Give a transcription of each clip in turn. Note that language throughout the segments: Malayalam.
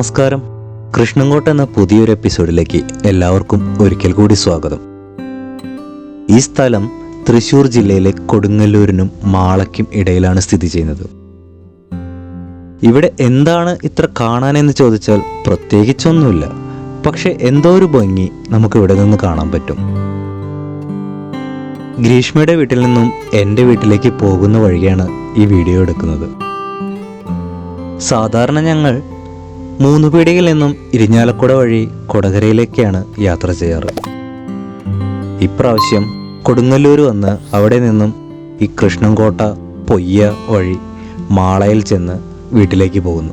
നമസ്കാരം. കൃഷ്ണൻകോട്ട എന്ന പുതിയൊരു എപ്പിസോഡിലേക്ക് എല്ലാവർക്കും ഒരിക്കൽ കൂടി സ്വാഗതം. ഈ സ്ഥലം തൃശൂർ ജില്ലയിലെ കൊടുങ്ങല്ലൂരിനും മാളയ്ക്കും ഇടയിലാണ് സ്ഥിതി ചെയ്യുന്നത്. ഇവിടെ എന്താണ് ഇത്ര കാണാനെന്ന് ചോദിച്ചാൽ പ്രത്യേകിച്ചൊന്നുമില്ല. പക്ഷെ എന്തോ ഒരു ഭംഗി നമുക്ക് ഇവിടെ നിന്ന് കാണാൻ പറ്റും. ഗ്രീഷ്മയുടെ വീട്ടിൽ നിന്നും എന്റെ വീട്ടിലേക്ക് പോകുന്ന വഴിയാണ് ഈ വീഡിയോ എടുക്കുന്നത്. സാധാരണ ഞങ്ങൾ മൂന്ന് പീടികയിൽ നിന്നും ഇരിഞ്ഞാലക്കുട വഴി കൊടകരയിലേക്കാണ് യാത്ര ചെയ്യാറ്. ഇപ്രാവശ്യം കൊടുങ്ങല്ലൂർ വന്ന് അവിടെ നിന്നും ഈ കൃഷ്ണൻകോട്ട പൊയ്യ വഴി മാളയിൽ ചെന്ന് വീട്ടിലേക്ക് പോകുന്നു.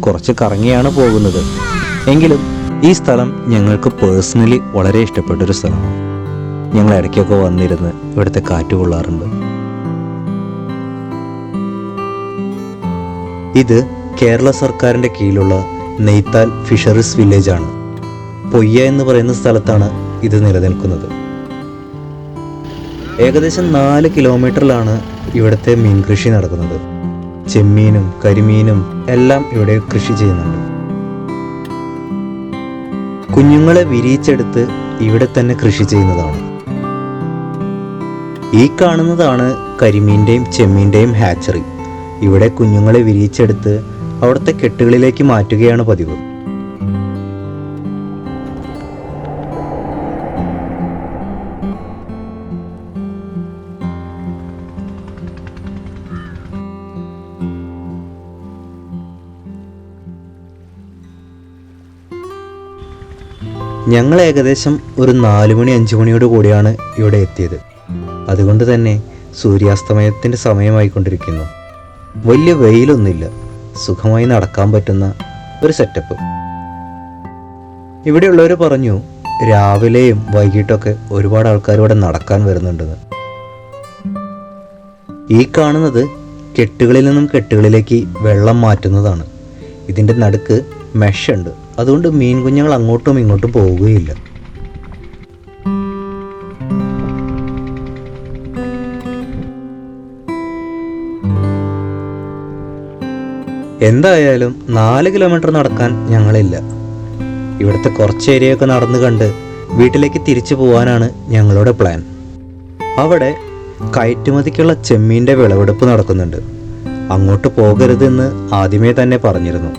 കുറച്ച് കറങ്ങിയാണ് പോകുന്നത്. എങ്കിലും ഈ സ്ഥലം ഞങ്ങൾക്ക് പേഴ്സണലി വളരെ ഇഷ്ടപ്പെട്ടൊരു സ്ഥലമാണ്. ഞങ്ങൾ ഇടയ്ക്കൊക്കെ വന്നിരുന്ന് ഇവിടുത്തെ കാറ്റ് കൊള്ളാറുണ്ട്. ഇത് കേരള സർക്കാരിന്റെ കീഴിലുള്ള നെയ്ത്താൽ ഫിഷറീസ് വില്ലേജ് ആണ് പൊയ്യ എന്ന് പറയുന്ന സ്ഥലത്താണ് ഇത് നിലനിൽക്കുന്നത്. ഏകദേശം നാല് കിലോമീറ്ററിലാണ് ഇവിടുത്തെ മീൻ കൃഷി നടക്കുന്നത്. ചെമ്മീനും കരിമീനും എല്ലാം ഇവിടെ കൃഷി ചെയ്യുന്നുണ്ട്. കുഞ്ഞുങ്ങളെ വിരിയിച്ചെടുത്ത് ഇവിടെ തന്നെ കൃഷി ചെയ്യുന്നതാണ്. ഈ കാണുന്നതാണ് കരിമീന്റെയും ചെമ്മീന്റെയും ഹാച്ചറി. ഇവിടെ കുഞ്ഞുങ്ങളെ വിരിയിച്ചെടുത്ത് അവിടുത്തെ കെട്ടുകളിലേക്ക് മാറ്റുകയാണ് പതിവ്. ഞങ്ങൾ ഏകദേശം ഒരു നാല് മണി അഞ്ച് മണിയോട് കൂടിയാണ് ഇവിടെ എത്തിയത്. അതുകൊണ്ട് തന്നെ സൂര്യാസ്തമയത്തിന്റെ സമയമായിക്കൊണ്ടിരിക്കുന്നു. വലിയ വെയിലൊന്നുമില്ല. സുഖമായി നടക്കാൻ പറ്റുന്ന ഒരു സെറ്റപ്പ് ഇവിടെയുള്ളവർ പറഞ്ഞു രാവിലെയും വൈകിട്ടൊക്കെ ഒരുപാട് ആൾക്കാർ ഇവിടെ നടക്കാൻ വരുന്നുണ്ടെന്ന് ഈ കാണുന്നത് കെട്ടുകളിൽ നിന്നും കെട്ടുകളിലേക്ക് വെള്ളം മാറ്റുന്നതാണ്. ഇതിന്റെ നടുക്ക് മെഷ് ഉണ്ട്. അതുകൊണ്ട് മീൻ കുഞ്ഞുങ്ങൾ അങ്ങോട്ടും ഇങ്ങോട്ടും പോവുകയില്ല. എന്തായാലും നാല് കിലോമീറ്റർ നടക്കാൻ ഞങ്ങളില്ല. ഇവിടുത്തെ കുറച്ച് ഏരിയയൊക്കെ നടന്നു കണ്ട് വീട്ടിലേക്ക് തിരിച്ചു പോകാനാണ് ഞങ്ങളുടെ പ്ലാൻ. അവിടെ കയറ്റുമതിക്കുള്ള ചെമ്മീന്റെ വിളവെടുപ്പ് നടക്കുന്നുണ്ട്. അങ്ങോട്ട് പോകരുതെന്ന് ആദ്യമേ തന്നെ പറഞ്ഞിരുന്നു.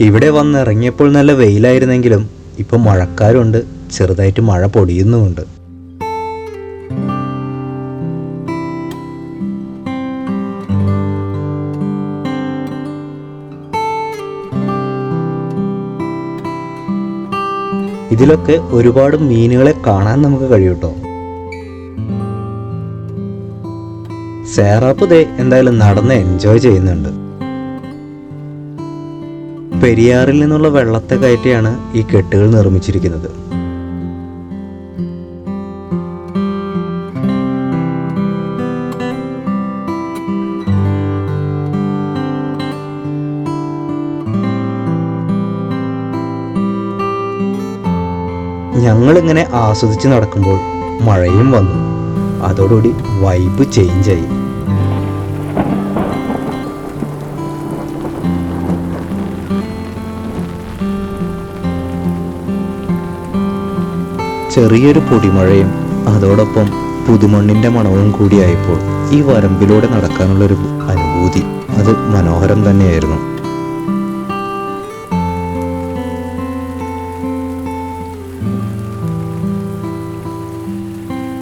ഇവിടെ വന്നിറങ്ങിയപ്പോൾ നല്ല വെയിലായിരുന്നെങ്കിലും ഇപ്പം മഴക്കാരുണ്ട് ചെറുതായിട്ട് മഴ പൊടിയുന്നുമുണ്ട്. ഇതിലൊക്കെ ഒരുപാട് മീനുകളെ കാണാൻ നമുക്ക് കഴിയൂട്ടോ. സേറാപ്പ് ദേ എന്തായാലും നടന്ന് എൻജോയ് ചെയ്യുന്നുണ്ട്. പെരിയാറിൽ നിന്നുള്ള വെള്ളത്തെ കയറ്റിയാണ് ഈ കെട്ടുകൾ നിർമ്മിച്ചിരിക്കുന്നത്. ഞങ്ങളിങ്ങനെ ആസ്വദിച്ച് നടക്കുമ്പോൾ മഴയും വന്നു. അതോടുകൂടി വൈബ് ചേഞ്ചായി ചെറിയൊരു പൊടിമഴയും അതോടൊപ്പം പുതുമണ്ണിന്റെ മണവും കൂടിയായപ്പോൾ ഈ വരമ്പിലൂടെ നടക്കാനുള്ളൊരു അനുഭൂതി. അത് മനോഹരം തന്നെയായിരുന്നു.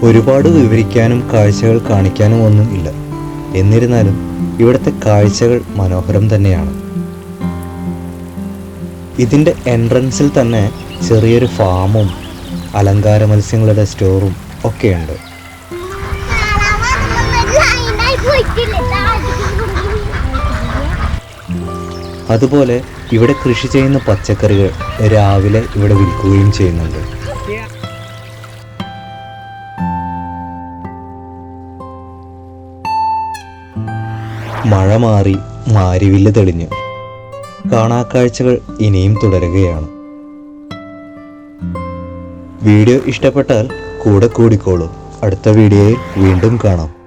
ഒരുപാട് വിവരിക്കാനും കാഴ്ചകൾ കാണിക്കാനും ഒന്നും ഇല്ല. എന്നിരുന്നാലും ഇവിടുത്തെ കാഴ്ചകൾ മനോഹരം തന്നെയാണ്. ഇതിന്റെ എൻട്രൻസിൽ തന്നെ ചെറിയൊരു ഫാമും അലങ്കാര മത്സ്യങ്ങളുടെ സ്റ്റോറും ഒക്കെയുണ്ട്. അതുപോലെ ഇവിടെ കൃഷി ചെയ്യുന്ന പച്ചക്കറികൾ രാവിലെ ഇവിടെ വിൽക്കുകയും ചെയ്യുന്നുണ്ട്. മഴ മാറി മാരിവില്ല തെളിഞ്ഞു. കാണാക്കാഴ്ചകൾ ഇനിയും തുടരുകയാണ്. വീഡിയോ ഇഷ്ടപ്പെട്ടാൽ കൂടെ കൂടിക്കോളൂ. അടുത്ത വീഡിയോയിൽ വീണ്ടും കാണാം.